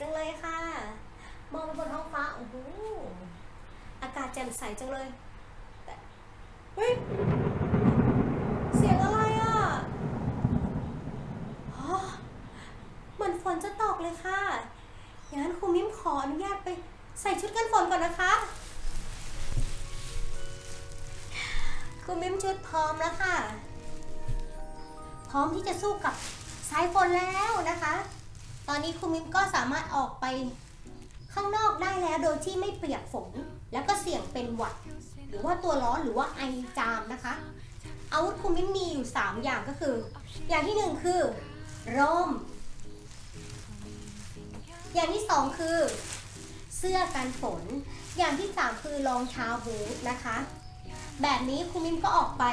จังเลยค่ะ มองไปบนท้องฟ้าโอ้โหอากาศแจ่มใสจังเลยแต่เฮ้ยเสียงอะไรอะฮะเหมือนฝนจะตกเลยค่ะอย่างนั้นครูมิ้มขออนุญาตไปใส่ชุดกันฝนก่อนนะคะครูมิ้มชุดพร้อมแล้วค่ะ พร้อมที่จะสู้กับสายฝนแล้วนะคะ ตอนนี้ครูมิมก็สามารถออกไปข้างนอกได้แล้วโดยที่ไม่เปียกฝน แล้วก็เสี่ยงเป็นหวัด หรือว่าตัวร้อนหรือว่าไอจามนะคะ อาวุธครูมิมมีอยู่ 3 อย่างก็คือ อย่างที่ 1 คือร่ม อย่างที่ 2 คือ เสื้อกันฝน อย่างที่ 3 คือรองเท้าบูทนะคะ แบบนี้ครูมิมก็ออกไป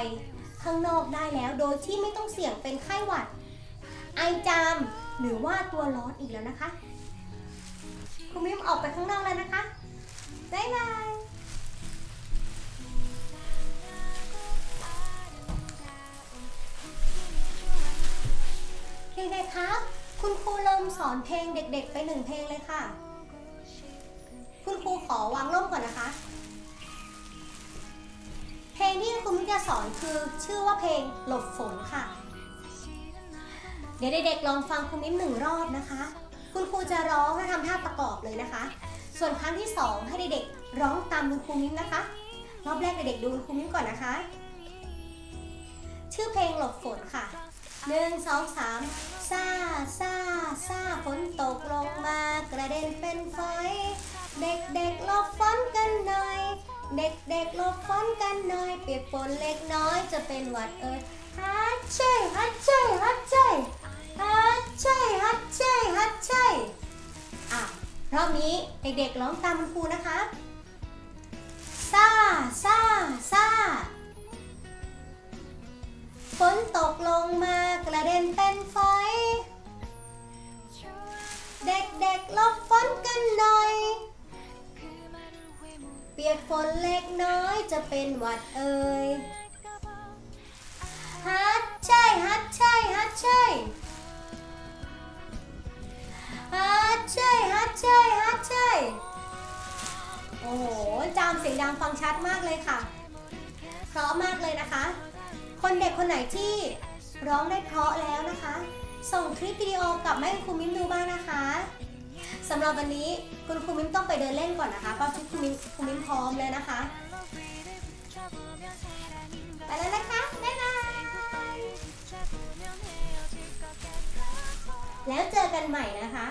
ข้างนอกได้แล้ว โดยที่ไม่ต้องเสี่ยงเป็นไข้หวัด ไอจามหรือว่าตัวร้อนอีกแล้วนะคะ คุณมิมออกไปข้างนอกแล้วนะคะ บ๊ายบายเด็กๆคะคุณครูเริ่มสอนเพลงเด็กๆ ไปหนึ่งเพลงเลยค่ะ คุณครูขอวางร่มก่อนนะคะเพลงที่คุณมิมจะสอนคือชื่อว่าเพลงหลบฝนค่ะ ดี๋ยวเด็กๆลองฟังครูมิ้มหนึ่งรอบนะคะ คุณครูจะร้องให้ทำท่าประกอบเลยนะคะ ส่วนครั้งที่สองให้เด็กๆร้องตามคุณครูมิ้มนะคะ รอบแรกเด็กๆดูคุณครูมิ้มก่อนนะคะ ชื่อเพลงหลบฝนค่ะหนึ่งสองสามซาซาซาฝนตกลงมากระเด็นเป็นฝอยเด็กๆหลบฝนกันหน่อย เด็กๆหลบฝนกันหน่อย เปียกฝนเล็กน้อยจะเป็นหวัดเอ่ยฮัทเช่ฮัทเช่ฮัทเช่ รอบนี้เด็กๆร้องตามคุณครูนะคะซาซาซาฝนตกลงมากระเด็นเป็นฝอยเด็กๆลบฝนกันหน่อย เปียกฝนเล็กน้อยจะเป็นหวัดเอ่ยฮัทใช่ฮัทใช่ฮัทใช่ อ้โห จามเสียงดังฟังชัดมากเลยค่ะ เพราะมากเลยนะคะ คนเด็กคนไหนที่ร้องได้เพราะแล้วนะคะ ส่งคลิปวิดีโอกลับมาให้คุณมิ้มดูบ้างนะคะสำหรับวันนี้คุณครูมิ้มต้องไปเดินเล่นก่อนนะคะเพราะชุดครูมิ้มครูมิ้มพร้อมเลยนะคะ ไปแล้วนะคะบ๊ายบายแล้วเจอกันใหม่นะคะ